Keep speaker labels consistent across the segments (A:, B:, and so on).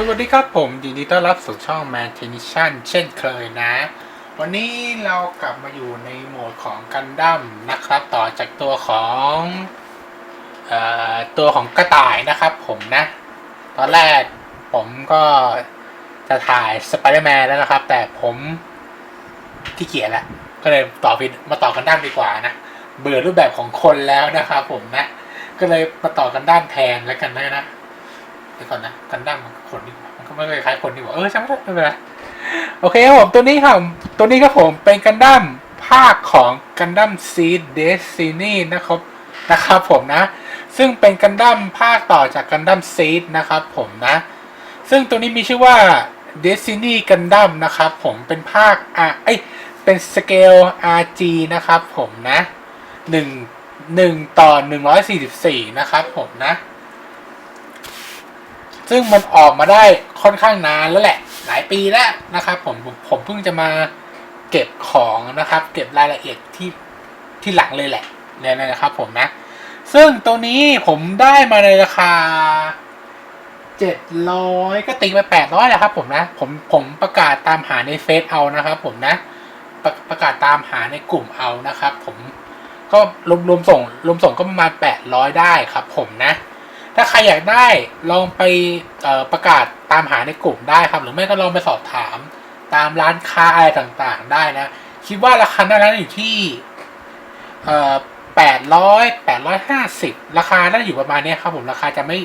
A: สวัสดีครับผมยินดีต้อนรับสู่ช่อง Man t e n i s i o n เช่นเคยนะ วันนี้เรากลับมาอยู่ในโหมดของกันดั้มนะครับ ต่อจากตัวของอตัวของกระต่ายนะครับผมนะ ตอนแรกผมก็จะถ่ายสไปเดอร์แมนแล้วนะครับ แต่ผมที่เกียจแล้วก็เลยต่อไปมาต่อกันดั้มดีกว่านะ เบื่อรูปแบบของคนแล้วนะครับผมนะ ก็เลยมาต่อกันดั้มแทนแล้วกันนะนะ ดี๋ยวก่อนนะกันดั้มมันคนนี่หว่ามันก็ไม่เคยคล้ายคนนี่ว่าเออช่างมันเถอะไม่เป็นไรโอเคครับผมตัวนี้ครับตัวนี้ครับผมเป็นกันดั้มภาคของกันดั้มซีดเดซินีนะครับนะครับผมนะ ซึ่งเป็นกันดั้มภาคต่อจากกันดั้มซีดนะครับผมนะ ซึ่งตัวนี้มีชื่อว่า Destiny Gundam นะครับผมเป็นภาคอะเอ้ยเป็นสเกล RG นะครับผมนะหนึ่งหนึ่งต่อหนึ่งร้อยสี่สิบสี่นะครับผมนะ ซึ่งมันออกมาได้ค่อนข้างนานแล้วแหละ หลายปีแล้วนะครับผมผมเพิ่งจะมาเก็บของนะครับ เก็บรายละเอียดที่ที่หลังเลยแหละเนี่ยนะครับ ผมนะ ซึ่งตัวนี้ผมได้มาในราคาเจ็ดร้อยก็ตีไปแปดร้อยแหละครับ ผมนะ ผมผมประกาศตามหาในเฟซเอานะครับ ผมนะประประกาศตามหาในกลุ่มเอานะครับ ผมก็รวมรวมส่งรวมส่งก็ประมาณแปดร้อยได้ครับ ผมนะ ถ้าใครอยากได้ลองไปประกาศตามหาในกลุ่มได้ครับ หรือไม่ก็ลองไปสอบถามตามร้านค้าอะไรต่างๆ ได้นะ คิดว่าราคาหน้าร้านอยู่ที่เออแปดร้อยแปดร้อยห้าสิบราคาน่าจะอยู่ประมาณนี้ครับผมราคาจะไม่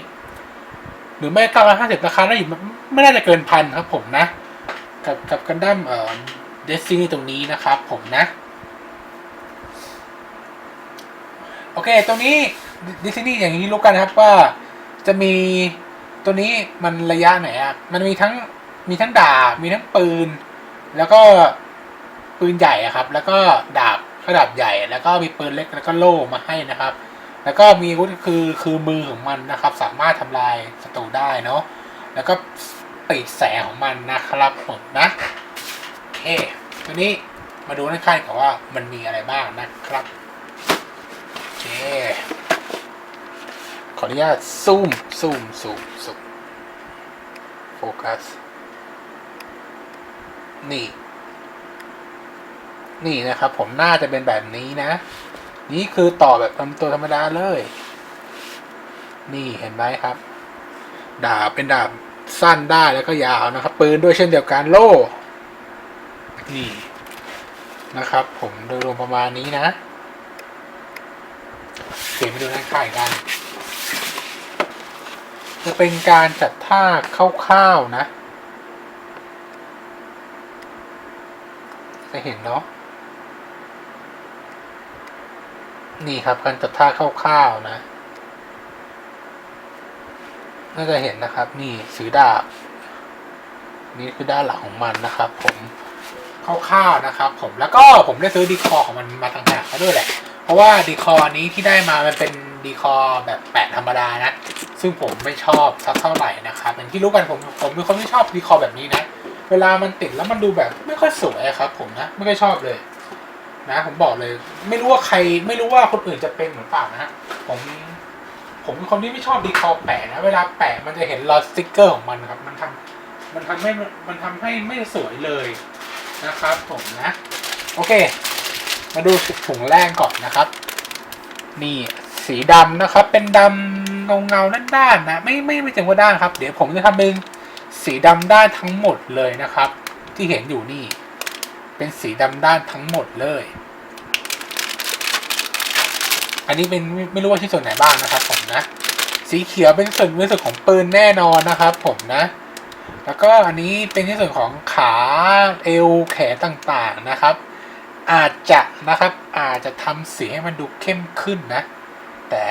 A: หรือไม่เก้าร้อยห้าสิบราคาน่าจะอยู่ไม่น่าจะเกินพันครับผมนะ กับกับกันดั้มเอ่อเดซซินีตรงนี้นะครับ ผมนะ โอเค ตรงนี้ดิสนีย์อย่างนี้รู้กันนะครับว่า จะมีตัวนี้มันระยะไหนอะ มันมีทั้งมีทั้งดาบ มีทั้งปืน แล้วก็ปืนใหญ่อะครับ แล้วก็ดาบก็ดาบใหญ่ แล้วก็มีปืนเล็กแล้วก็โล่มาให้นะครับ แล้วก็มีอาวุธคือคือมือของมันนะครับ สามารถทำลายศัตรูได้เนาะ แล้วก็ปีกแสงของมันนะครับผมนะโอเคตัวนี้มาดูในค่ายก่อนว่ามันมีอะไรบ้างนะครับโอเค ออนุญาตซูมซูมซูมซูมโฟกัส นี่ นี่นะครับ ผมน่าจะเป็นแบบนี้นะ นี่คือต่อแบบตัวธรรมดาเลย นี่เห็นไหมครับ ดาบเป็นดาบสั้นได้แล้วก็ยาวนะครับ ปืนด้วยเช่นเดียวกันโล่ นี่นะครับ ผมโดยรวมประมาณนี้นะเสียงไปดูด้านข้างกัน จะเป็นการจัดท่าคร่าวๆนะ จะเห็นเนาะนี่ครับการจัดท่าคร่าวๆนะน่าจะเห็นนะครับ นี่สือดาบ นี่คือด้านหลังของมันนะครับ ผมคร่าวๆนะครับ ผมแล้วก็ผมได้ซื้อดีคอของมันมาต่างหากด้วยแหละ เพราะว่าดีคอนี้ที่ได้มามันเป็น ดีคอร์แบบแปะธรรมดานะ ซึ่งผมไม่ชอบสักเท่าไหร่นะครับอย่างที่รู้กันผมผมเป็นคนไม่ชอบดีคอร์แบบนี้นะ เวลามันติดแล้วมันดูแบบไม่ค่อยสวยครับ ผมนะไม่ค่อยชอบเลยนะผมบอกเลย ไม่รู้ว่าใครไม่รู้ว่าคนอื่นจะเป็นเหมือนเปล่านะผมผมเป็นคนที่ไม่ชอบดีคอร์แปะนะ เวลาแปะมันจะเห็นรอยสติ๊กเกอร์ของมันครับ มันทำมันทำให้มันทำให้ไม่สวยเลยนะครับ ผมนะ โอเค มาดูถุงแรกก่อนนะครับ นี่ สีดำนะครับ เป็นดำเงาเงาด้านๆนะไม่ไม่ไม่ถึงว่าด้านครับ เดี๋ยวผมจะทำเป็นสีดำด้านทั้งหมดเลยนะครับ ที่เห็นอยู่นี่ เป็นสีดำด้านทั้งหมดเลย อันนี้เป็นไม่ไม่รู้ว่าที่ส่วนไหนบ้างนะครับผมนะ สีเขียวเป็นส่วนเป็นส่วนของปืนแน่นอนนะครับ ผมนะ แล้วก็อันนี้เป็นที่ส่วนของขาเอวแขนต่างๆนะครับอาจจะนะครับอาจจะทำสีให้มันดูเข้มขึ้นนะ แต่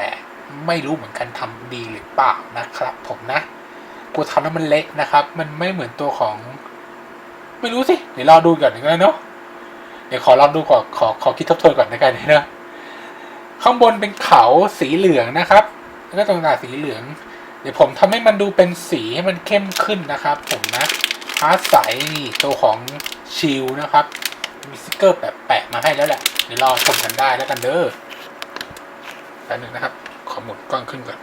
A: ไม่รู้เหมือนกันทำดีหรือเปล่านะครับ ผมนะกูทำแล้วมันเละนะครับ มันไม่เหมือนตัวของ ไม่รู้สิเดี๋ยวรอดูก่อนนะเนาะเดี๋ยวขอลองดูก่อนขอขอคิดทบทวนก่อนนะกันนะข้างบนเป็นเขาสีเหลืองนะครับแล้วก็ตรงหน้าสีเหลือง เดี๋ยวผมทำให้มันดูเป็นสีให้มันเข้มขึ้นนะครับ ผมนะฟ้าใสนี่ตัวของชิลนะครับมีสติกเกอร์แบบแปะมาให้แล้วแหละเดี๋ยวรอชมกันได้แล้วกันเด้อ แป๊บนึงนะครับ ขอหมุนกล้องขึ้นก่อน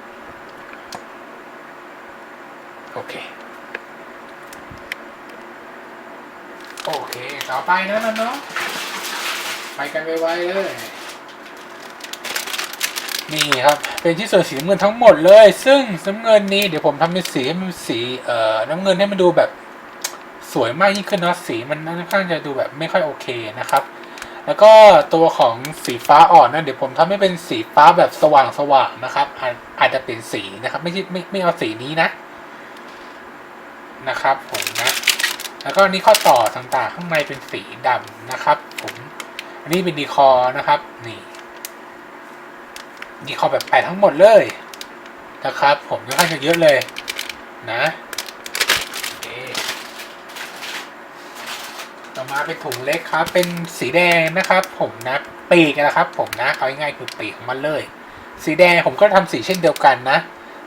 A: โอเค โอเค ต่อไปนะน้องๆไปกันไวๆเลย นี่ครับ เป็นที่ส่วนสีน้ำเงินทั้งหมดเลย ซึ่งน้ำเงินนี้เดี๋ยวผมทำเป็นสีเป็นสีเอ่อน้ำเงินให้มันดูแบบสวยมากยิ่งขึ้นนะสีมันค่อนข้างจะดูแบบไม่ค่อยโอเคนะครับ แล้วก็ตัวของสีฟ้าอ่อนนะเดี๋ยวผมทำให้เป็นสีฟ้าแบบสว่างสว่างๆนะครับ อาจจะเปลี่ยนสีนะครับ ไม่ใช่ไม่ไม่เอาสีนี้นะนะครับ ผมนะ แล้วก็นนี้ข้อต่อต่างๆ ข้างในเป็นสีดำนะครับ ผมอันนี้เป็นดีคอนะครับ นี่ดีคอแบบแปะทั้งหมดเลยนะครับ ผมค่อนข้างจะเยอะเลยนะโอเคต่อ มาเป็นถุงเล็กครับ เป็นสีแดงนะครับ ผมนะปีกนะครับ ผมนะเอาง่ายๆคือปีกของมันเลย สีแดงผมก็ทำสีเช่นเดียวกันนะ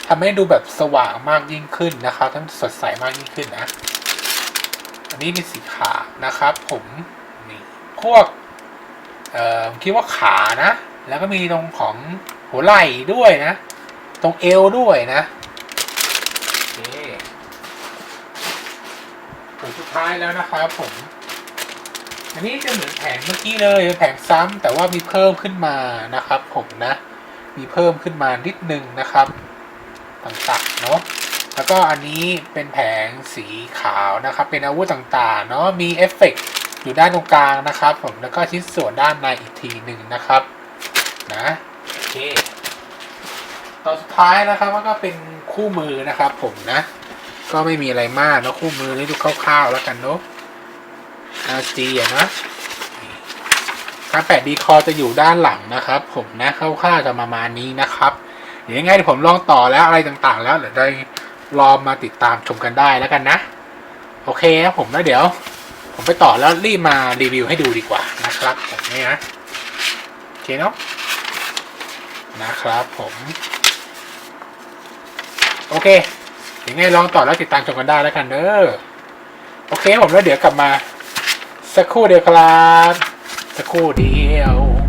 A: ทำให้ดูแบบสว่างมากยิ่งขึ้นนะครับทั้งสดใสมากยิ่งขึ้นนะ อันนี้เป็นสีขาวนะครับ ผมนี่พวกเอ่อคิดว่าขานะ แล้วก็มีตรงของหัวไหล่ด้วยนะ ตรงเอวด้วยนะโอเคผลสุดท้ายแล้วนะครับผม อันนี้จะเหมือนแผงเมื่อกี้เลยแผงซ้ำแต่ว่ามีเพิ่มขึ้นมานะครับ ผมนะ มีเพิ่มขึ้นมานิดนึงนะครับต่างๆเนาะแล้วก็อันนี้เป็นแผงสีขาวนะครับ เป็นอาวุธต่างๆเนาะมีเอฟเฟกต์อยู่ด้านตรงกลางนะครับ ผมแล้วก็ชิ้นส่วนด้านในอีกทีหนึ่งนะครับนะโอเคตอนสุดท้ายนะครับก็เป็นคู่มือนะครับ ผมนะ ก็ไม่มีอะไรมากเนอะคู่มือนี่ดูคร่าวๆแล้วกันเนาะ RG อะนะการแปะดีคอจะอยู่ด้านหลังนะครับ ผมนะคร่าวๆจะประมาณนี้นะครับเดี๋ยวยังไงผมลองต่อแล้วอะไรต่างๆ แล้วเดี๋ยวได้รอมาติดตามชมกันได้แล้วกันนะ โอเคครับผมแล้วเดี๋ยว ผมไปต่อแล้วรีบมารีวิวให้ดูดีกว่านะครับผมนี่นะโอเคเนาะนะครับผมโอเคยังไงลองต่อแล้วติดตามชมกันได้แล้วกันเด้อโอเคผมแล้วเดี๋ยวกลับมา สักครู่เดียวครับ สักครู่เดียว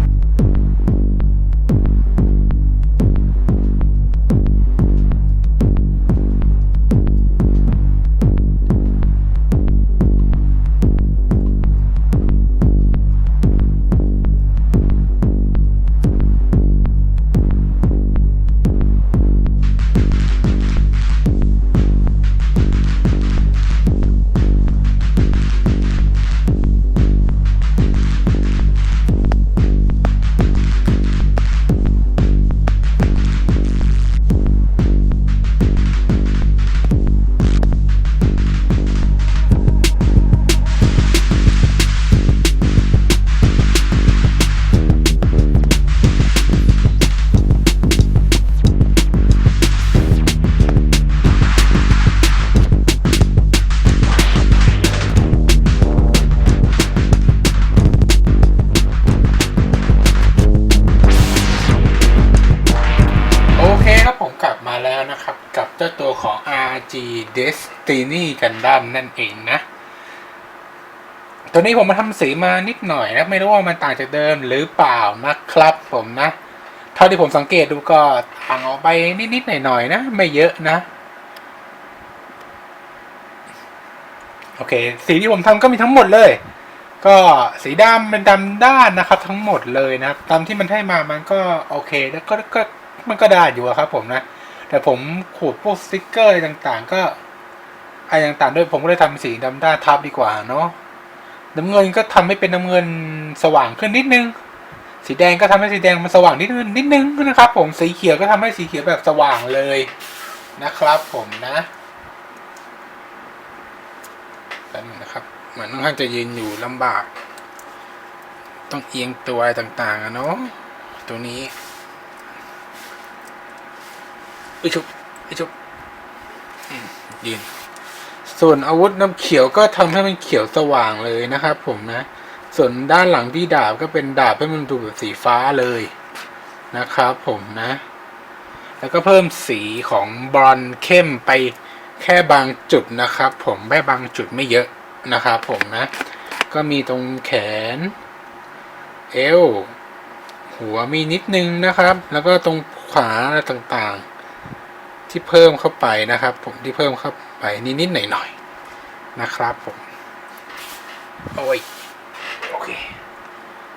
A: Destiny Gundam นั่นเองนะ ตัวนี้ผมมาทำสีมานิดหน่อยนะไม่รู้ว่ามันต่างจากเดิมหรือเปล่านะครับ ผมนะ เท่าที่ผมสังเกตดูก็ต่างออกไปนิดๆหน่อยๆนะ ไม่เยอะนะโอเค สีที่ผมทำก็มีทั้งหมดเลย ก็สีดำเป็นดำด้านนะครับ ทั้งหมดเลยนะตามที่มันให้มามันก็โอเค แล้วก็ก็มันก็ได้อยู่ครับผมนะ แต่ผมขูดพวกสติกเกอร์ต่างๆ ก็ อะไรต่างๆด้วยผมก็เลยทำสีดำด้านทับดีกว่าเนาะน้ำเงินก็ทำให้เป็นน้ำเงินสว่างขึ้นนิดนึง สีแดงก็ทำให้สีแดงมันสว่างนิดนึงนิดนึงนะครับ ผมสีเขียวก็ทำให้สีเขียวแบบสว่างเลยนะครับ ผมนะแป๊บนึงนะครับเหมือนค่อนข้างจะยืนอยู่ลำบาก ต้องเอียงตัวอะไรต่างๆอะเนาะตัวนี้อิชุบอิชุบยืน ส่วนอาวุธน้ำเขียวก็ทำให้มันเขียวสว่างเลยนะครับ ผมนะ ส่วนด้านหลังที่ดาบก็เป็นดาบให้มันดูแบบสีฟ้าเลยนะครับ ผมนะ แล้วก็เพิ่มสีของบรอนเข้มไปแค่บางจุดนะครับ ผมแค่บางจุดไม่เยอะนะครับ ผมนะ ก็มีตรงแขน เอวหัวมีนิดนึงนะครับ แล้วก็ตรงขวาอะไรต่างๆ ที่เพิ่มเข้าไปนะครับ ผมที่เพิ่มเข้า ไปนิดๆหน่อยๆนะครับผมโอ้ยโอเค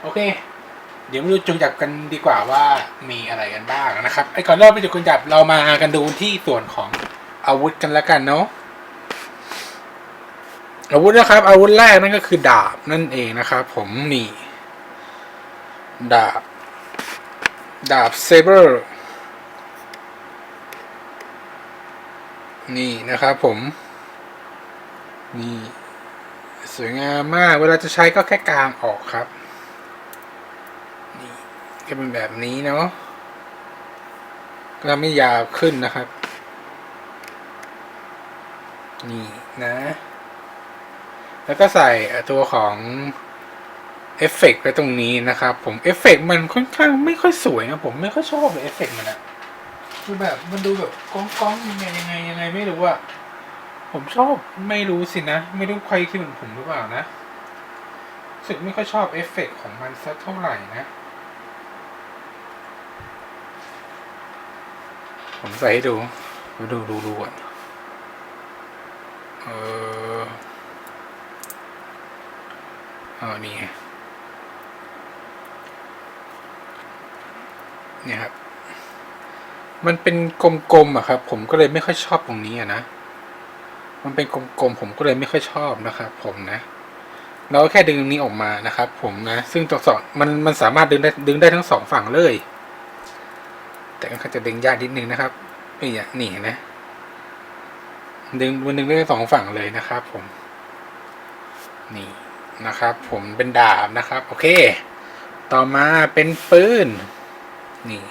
A: โอเค เดี๋ยวมาดูจุดจับกันดีกว่าว่ามีอะไรกันบ้างนะครับไอ้ก่อนเริ่มไปจุดจับเรามากันดูที่ส่วนของอาวุธกันแล้วกันเนาะอาวุธนะครับ อาวุธแรกนั่นก็คือดาบนั่นเองนะครับผมนี่ดาบ ดาบเซเบอร์ นี่นะครับผมนี่สวยงามมาก เวลาจะใช้ก็แค่กลางออกครับนี่ก็เป็นแบบนี้เนาะก็ทำให้ยาวขึ้นนะครับ นี่นะ แล้วก็ใส่ตัวของเอฟเฟกต์ไว้ตรงนี้นะครับ ผมเอฟเฟกต์มันค่อนข้างไม่ค่อยสวยนะผมไม่ค่อยชอบเลยเอฟเฟกต์มันอะ คือแบบมันดูแบบก้องก้องๆยังไงยังไงยังไงไม่รู้อะผมชอบไม่รู้สินะ ไม่รู้ใครคิดเหมือนผมหรือเปล่านะสึกไม่ค่อยชอบเอฟเฟกต์ของมันสักเท่าไหร่นะ ผมใส่ให้ดูดูดูดูดูก่อนเออเออนี่ไงเนี่ยครับ มันเป็นกลมๆอะครับ ผมก็เลยไม่ค่อยชอบตรงนี้อะนะ มันเป็นกลมๆผมก็เลยไม่ค่อยชอบนะครับ ผมนะ เราก็แค่ดึงตรงนี้ออกมานะครับ ผมนะ ซึ่งตัวสองมันมันสามารถดึงได้ดึงได้ทั้งสองฝั่งเลย แต่ก็จะดึงยากนิดนึงนะครับนี่อะนี่เห็นไหมดึงมันดึงได้ทั้งสองฝั่งเลยนะครับ ผม นี่นะครับ ผมเป็นดาบนะครับ โอเค ต่อมาเป็นปืน นี่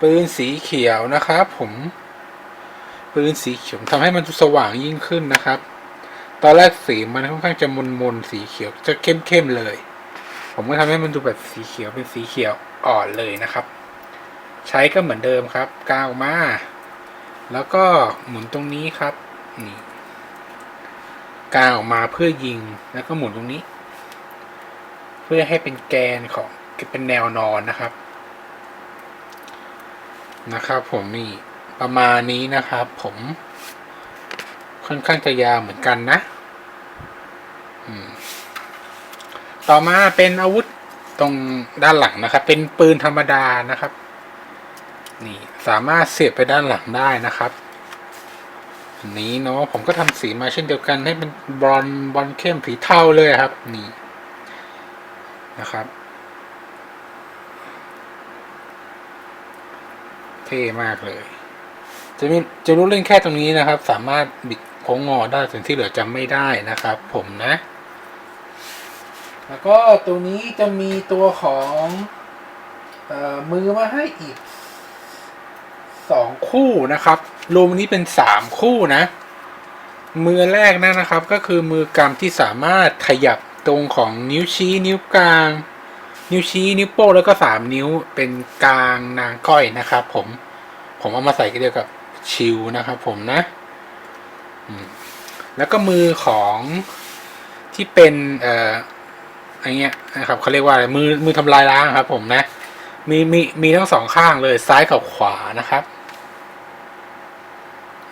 A: ปืนสีเขียวนะครับ ผมปืนสีเขียวทำให้มันสว่างยิ่งขึ้นนะครับ ตอนแรกสีมันค่อนข้างจะมนมนสีเขียวจะเข้มเข้มเลย ผมก็ทำให้มันดูแบบสีเขียวเป็นสีเขียวอ่อนเลยนะครับ ใช้ก็เหมือนเดิมครับกาวมา แล้วก็หมุนตรงนี้ครับนี่กาวออกมาเพื่อยิงแล้วก็หมุนตรงนี้ เพื่อให้เป็นแกนของเป็นแนวนอนนะครับ นะครับผมนี่ประมาณนี้นะครับ ผมค่อนข้างจะยาวเหมือนกันนะ ต่อมาเป็นอาวุธตรงด้านหลังนะครับ เป็นปืนธรรมดานะครับ นี่สามารถเสียบไปด้านหลังได้นะครับอันนี้เนาะผมก็ทำสีมาเช่นเดียวกันให้เป็นบอลบอลเข้มผีเทาเลยครับ นี่นะครับ เท่มากเลย จะมีจะรู้เล่นแค่ตรงนี้นะครับ สามารถบิดโค้งงอได้ส่วนที่เหลือจำไม่ได้นะครับ ผมนะ แล้วก็ตัวนี้จะมีตัวของออมือมาให้อีกสองคู่นะครับ รวมวันนี้เป็นสามคู่นะ มือแรกนั่นนะครับ ก็คือมือกำที่สามารถขยับตรงของนิ้วชี้นิ้วกลาง นิ้วชี้นิ้วโป้งแล้วก็สามนิ้วเป็นกลางนางก้อยนะครับ ผม ผมเอามาใส่กันเดียวกับชิวนะครับ ผมนะแล้วก็มือของที่เป็นเอ่ออะไรเงี้ยนะครับเขาเรียกว่าอะไรมือมือทำลายล้างครับ ผมนะ มีมีมีทั้งสองข้างเลยซ้ายกับขวานะครับ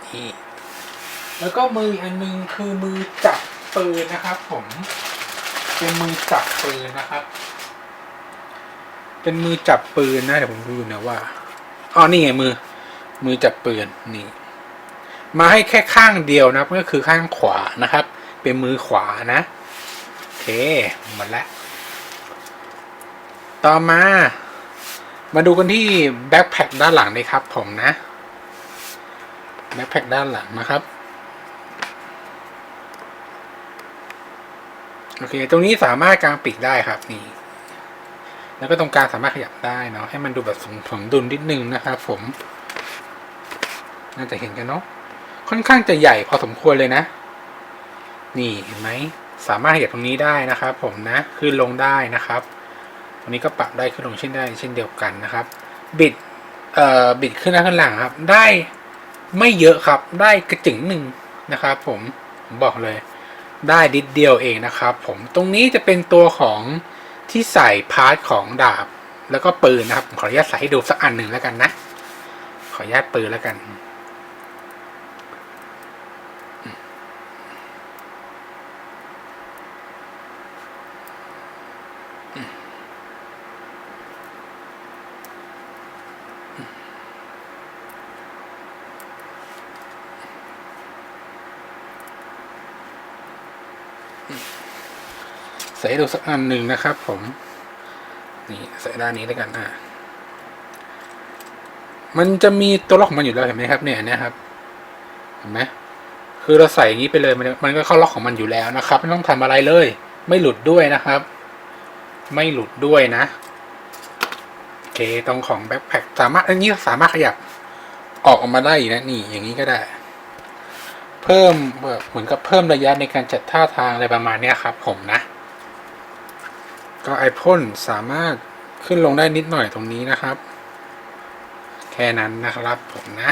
A: นี่แล้วก็มืออันหนึงคือมือจับปืนนะครับ ผม เป็นมือจับปืนนะครับ เป็นมือจับปืนนะเดี๋ยวผมดูนะว่าอ๋อนี่ไงมือ มือจับปืนนี่ มาให้แค่ข้างเดียวนะก็คือข้างขวานะครับ เป็นมือขวานะโอเคหมดล้วต่อมา มาดูกันที่แบ็คแพคด้านหลังเลยครับ ผมนะแบ็คแพคด้านหลังนะครับโอเค ตรงนี้สามารถกางปีกได้ครับนี่ แล้วก็ตรงกลางสามารถขยับได้เนาะให้มันดูแบบสมดุลนิดนึงนะครับผม น่าจะเห็นกันเนาะค่อนข้างจะใหญ่พอสมควรเลยนะ นี่เห็นไหมสามารถขยับตรงนี้ได้นะครับ ผมนะขึ้นลงได้นะครับตรงนี้ก็ปรับได้ขึ้นลงเช่นได้เช่นเดียวกันนะครับ บิดเอ่อบิดขึ้นหน้าขึ้นหลังครับ ได้ไม่เยอะครับได้กระจึงหนึ่งนะครับ ผมผมบอกเลย ได้ดิดเดียวเองนะครับ ผมตรงนี้จะเป็นตัวของ ที่ใส่พาร์ทของดาบ แล้วก็ปืนนะครับ ขออนุญาตใส่ให้ดูสักอันหนึ่งแล้วกันนะ ขออนุญาตปืนแล้วกัน ส่ให้ดูสักอันหนึ่งนะครับ ผม นี่ใส่ด้านนี้แล้วกันอะมันจะมีตัวล็อกของมันอยู่แล้วเห็นไหมครับ เนี่ยนเนี่ยครับเห็นไหมคือเราใส่อย่างนี้ไปเลยมันมันก็เข้าล็อกของมันอยู่แล้วนะครับ ไม่ต้องทำอะไรเลย ไม่หลุดด้วยนะครับ ไม่หลุดด้วยนะโอเคตรงของแบ็คแพ็คสามารถอันนี้สามารถขยับออกออกมาได้นะนี่อย่างนี้ก็ได้ เพิ่มเหมือนกับเพิ่มระยะในการจัดท่าทางอะไรประมาณเนี้ยครับ ผมนะ ก็ไอพ่นสามารถขึ้นลงได้นิดหน่อยตรงนี้นะครับ แค่นั้นนะครับผมนะ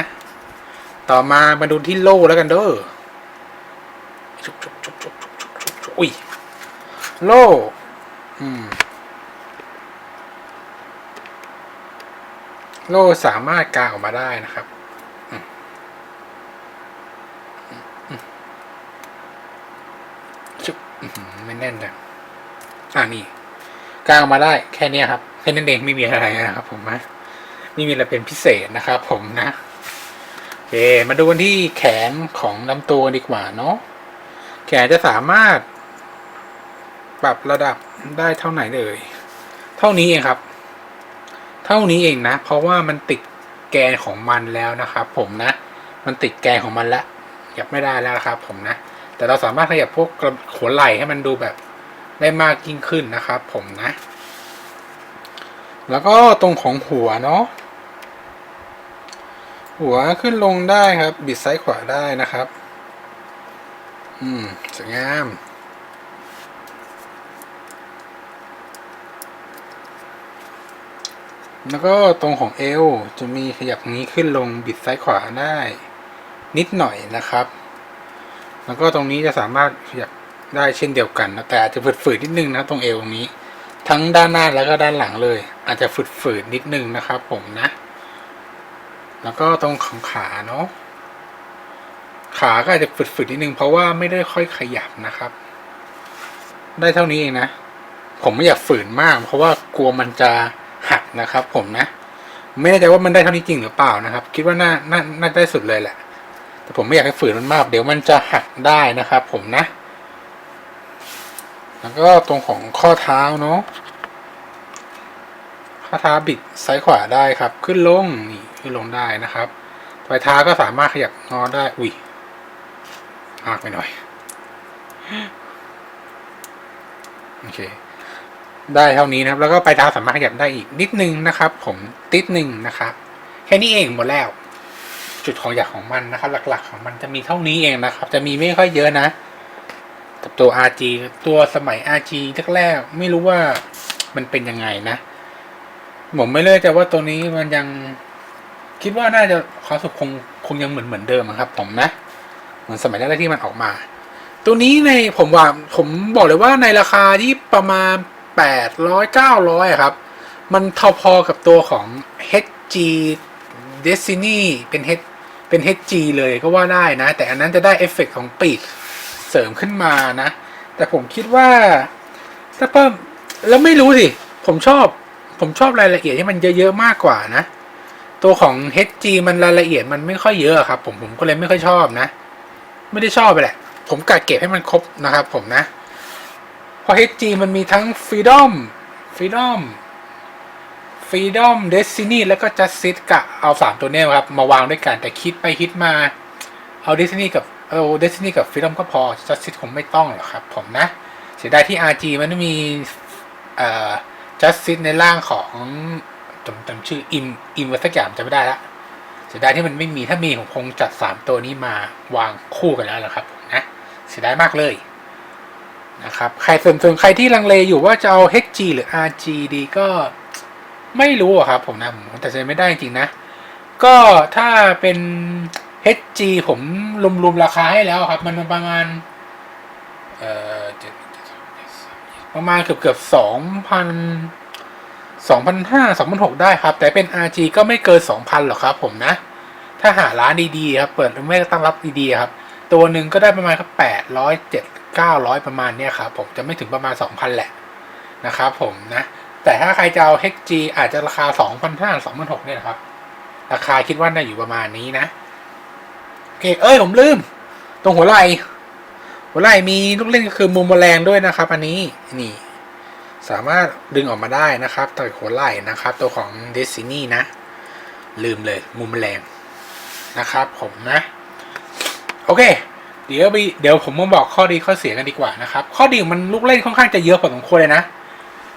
A: ต่อมามาดูที่โล่แล้วกันเด้อชุบชุบชุบชุบชุบชุบชุบอุ้ยโล่อืมโล่สามารถกางออกมาได้นะครับ ไม่แน่นเลยอ่านี่ ก้างมาได้แค่นี้ครับแค่นั้นเองไม่มีอะไรนะครับ ผมนะไม่มีอะไรเป็นพิเศษนะครับ ผมนะโอเคมาดูกันที่แขนของลำตัวดีกว่าเนาะแขนจะสามารถ ปรับระดับได้เท่าไหนเลย เท่านี้เองครับ เท่านี้เองนะ เพราะว่ามันติดแกนของมันแล้วนะครับ ผมนะ มันติดแกนของมันแล้วยับไม่ได้แล้วครับ ผมนะ แต่เราสามารถขยับพวกหัวไหล่ให้มันดูแบบ ได้มากยิ่งขึ้นนะครับผมนะ แล้วก็ตรงของหัวเนาะหัวขึ้นลงได้ครับ บิดซ้ายขวาได้นะครับ อืมสวยงาม แล้วก็ตรงของเอวจะมีขยับนี้ขึ้นลงบิดซ้ายขวาได้ นิดหน่อยนะครับ แล้วก็ตรงนี้จะสามารถขยับ ได้เช่นเดียวกันนะแต่อาจจะฝืดๆนิดนึงนะตรงเอวตรงนี้ ทั้งด้านหน้าแล้วก็ด้านหลังเลย อาจจะฝืดๆนิดนึงนะครับผมนะ แล้วก็ตรงของขาเนาะขาก็อาจจะฝืดๆนิดนึงเพราะว่าไม่ได้ค่อยขยับนะครับ ได้เท่านี้เองนะ ผมไม่อยากฝืนมาก เพราะว่ากลัวมันจะหักนะครับ ผมนะ ไม่แน่ใจว่ามันได้เท่านี้จริงหรือเปล่านะครับ คิดว่าน่าน่าน่าได้สุดเลยแหละแต่ผมไม่อยากให้ฝืนมันมาก เดี๋ยวมันจะหักได้นะครับ ผมนะ แล้วก็ตรงของข้อเท้าเนาะข้อเท้าบิดซ้ายขวาได้ครับ ขึ้นลงนี่ขึ้นลงได้นะครับปลายเท้าก็สามารถขยับงอได้ อุ้ยมากไปหน่อย โอเค ได้เท่านี้นะครับ แล้วก็ปลายเท้าสามารถขยับได้อีกนิดนึงนะครับ ผมติดหนึ่งนะครับ แค่นี้เองหมดแล้ว จุดของอยากของมันนะครับ หลัก ๆ ของมันจะมีเท่านี้เองนะครับ จะมีไม่ค่อยเยอะนะ กับตัว RG ตัวสมัย RG แรกๆไม่รู้ว่ามันเป็นยังไงนะ ผมไม่เลยแต่ว่าตัวนี้มันยังคิดว่าน่าจะความสุขคงคงยังเหมือนเหมือนเดิมครับ ผมนะ เหมือนสมัยแรกๆที่มันออกมา ตัวนี้ในผมว่าผมบอกเลยว่าในราคาที่ประมาณแปดร้อยเก้าร้อยครับ มันเท่าพอกับตัวของ HG Destiny เป็น H เป็น HG เลยก็ว่าได้นะ แต่อันนั้นจะได้เอฟเฟกต์ของปีก ริมขึ้นมานะ แต่ผมคิดว่า ถ้าเพิ่มแล้วไม่รู้สิ ผมชอบ ผมชอบรายละเอียดที่มันเยอะๆมากกว่านะ ตัวของ HG มันรายละเอียดมันไม่ค่อยเยอะครับ ผมผมก็เลยไม่ค่อยชอบนะ ไม่ได้ชอบไปแหละ ผมกะเก็บให้มันครบนะครับ ผมนะเพราะ HG มันมีทั้ง Freedom Freedom Freedom Destiny แล้วก็ Justice กะเอาสามตัวเนี้ยครับ มาวางด้วยกันแต่คิดไปคิดมาเอา Destiny กับ เอา Destiny กับ Freedom ก็พอ Justice คงไม่ต้องหรอกครับ ผมนะ เสียดายที่ RG มันไม่มีเอ่อ Justice ในร่างของจำจำชื่ออิมอิมวัสักอย่างจำไม่ได้ละเสียดายที่มันไม่มีถ้ามีผมคงจัดสามตัวนี้มาวางคู่กันแล้วละครับผมนะเสียดายมากเลยนะครับใครส่วนส่วนใครที่ลังเลอยู่ว่าจะเอา HG หรือ RG ดีก็ไม่รู้ครับผมนะผมตัดสินไม่ได้จริงนะ ก็ถ้าเป็น HG ผมรวมๆราคาให้แล้วครับ มันประมาณ เอ่อประมาณเกือบเกือบสองพันสองพันห้าสองพันหกได้ครับ แต่เป็น RG ก็ไม่เกินสองพันหรอกครับผมนะ ถ้าหาร้านดีๆครับ เปิดไม่ตั้งรับดีๆครับ ตัวหนึ่งก็ได้ประมาณครับแปดร้อยเจ็ดเก้าร้อยประมาณเนี้ยครับผมจะไม่ถึงประมาณสองพันแหละนะครับผมนะ แต่ถ้าใครจะเอา HG อาจจะราคาสองพันห้าสองพันหกเนี่ยครับ ราคาคิดว่าน่าอยู่ประมาณนี้นะ เคเอ้ยผมลืม ตรงหัวไหล่หัวไหล่มีลูกเล่นก็คือมุมแมลงด้วยนะครับ อันนี้นี่ สามารถดึงออกมาได้นะครับตัวหัวไหล่นะครับ ตัวของ Destiny นะ ลืมเลยมุมแมลงนะครับ ผมนะ โอเค เดี๋ยวไปเดี๋ยวผมมาบอกข้อดีข้อเสียกันดีกว่านะครับ ข้อดีมันลูกเล่นค่อนข้างจะเยอะพอสมควรเลยนะ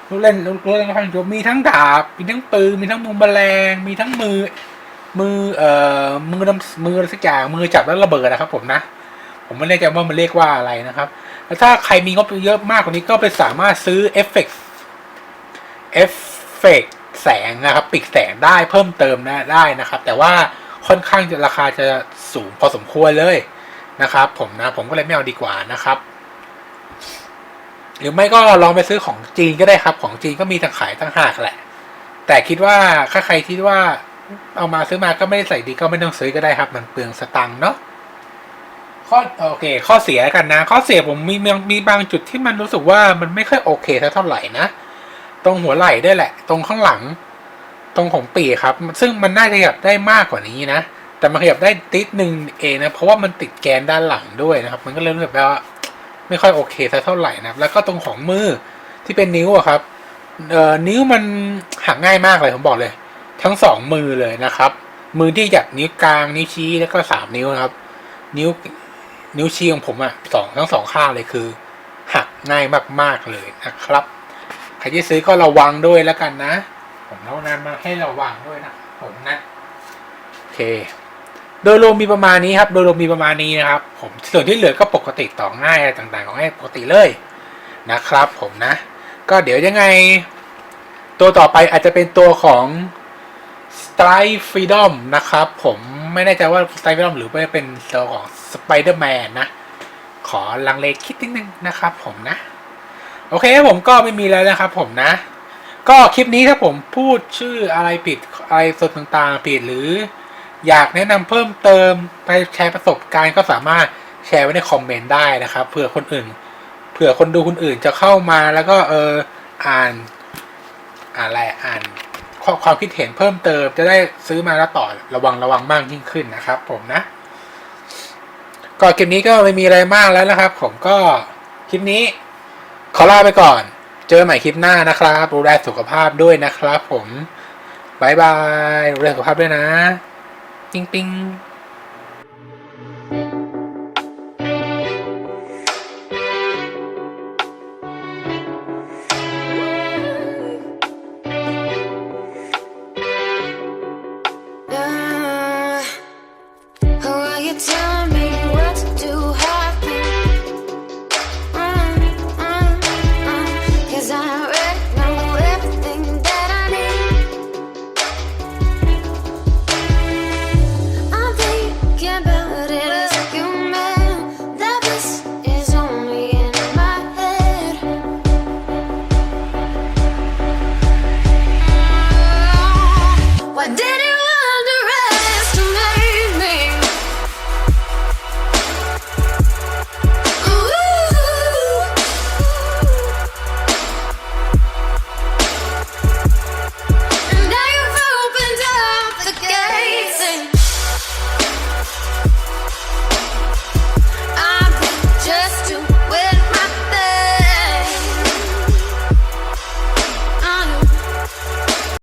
A: ลูกเล่นลูกเล่นค่อนข้างเยอะมีทั้งดาบมีทั้งปืนมีทั้งมุมแมลงมีทั้งมือ มือเอ่อมือดำมือสักอย่างมือจับแล้วระเบิดนะครับผมนะ ผมไม่แน่ใจว่ามันเรียกว่าอะไรนะครับ แล้วถ้าใครมีงบเยอะมากกว่านี้ก็ไปสามารถซื้อเอฟเฟกต์เอฟเฟกต์แสงนะครับปิดแสงได้เพิ่มเติมนะได้นะครับ แต่ว่าค่อนข้างจะราคาจะสูงพอสมควรเลยนะครับ ผมนะผมก็เลยไม่เอาดีกว่านะครับ หรือไม่ก็ลองไปซื้อของจีนก็ได้ครับ ของจีนก็มีทางขายต่างหากแหละ แต่คิดว่าถ้าใครคิดว่า เอามาซื้อมาก็ไม่ได้ใส่ดีก็ไม่ต้องซื้อก็ได้ครับ มันเปลืองสตังค์เนาะข้อโอเค ข้อเสียกันนะ ข้อเสียผมมีมีมีบางจุดที่มันรู้สึกว่ามันไม่ค่อยโอเคเท่าไหร่นะตรงหัวไหล่ได้แหละ ตรงข้างหลัง ตรงของปีครับ ซึ่งมันน่าจะขยับได้มากกว่านี้นะแต่มันขยับได้ติดหนึ่งเองนะเพราะว่ามันติดแกนด้านหลังด้วยนะครับ มันก็เลยรู้สึกว่าไม่ค่อยโอเคสักเท่าไหร่นะครับ แล้วก็ตรงของมือที่เป็นนิ้วอะครับเอ่อนิ้วมันหักง่ายมากเลยผมบอกเลย ทั้งสองมือเลยนะครับ มือที่จับนิ้วกลางนิ้วชี้แล้วก็สามนิ้วนะครับ นิ้วนิ้วชี้ของผมอะสองทั้งสองข้างเลยคือ หักง่ายมากๆเลยนะครับใครที่ซื้อก็ระวังด้วยแล้วกันนะ ผมเท่านั้นมาให้ระวังด้วยนะผมนะโอเค โดยรวมมีประมาณนี้ครับ โดยรวมมีประมาณนี้นะครับ ผมส่วนที่เหลือก็ปกติต่อง่ายอะไรต่างๆ ของให้ปกติเลยนะครับ ผมนะ ก็เดี๋ยวยังไง ตัวต่อไปอาจจะเป็นตัวของ Strike Freedom นะครับ ผมไม่แน่ใจว่า Strike Freedom หรือว่าเป็นตัวของ Spider-Man นนะ ขอลังเลคิดนิดนึงนะครับผมนะ โอเคผมก็ไม่มีแล้วนะครับผมนะ ก็คลิปนี้ถ้าผมพูดชื่ออะไรผิดอะไรส่วนต่างๆผิดหรืออยากแนะนำเพิ่มเติมไปแชร์ประสบการณ์ก็สามารถแชร์ไว้ในคอมเมนต์ได้นะครับเผื่อคนอื่นเผื่อคนดูคนอื่นจะเข้ามาแล้วก็เอออ่านอ่านอะไรอ่าน ความคิดเห็นเพิ่มเติมจะได้ซื้อมาแล้วต่อระวังระวังมากยิ่งขึ้นนะครับ ผมนะก็คลิปนี้ก็ไม่มีอะไรมากแล้วนะครับ ผมก็คลิปนี้ขอลาไปก่อน เจอใหม่คลิปหน้านะครับดูแลสุขภาพด้วยนะครับ ผมบายบายดูแลสุขภาพด้วยนะ ปิ๊งปิ๊ง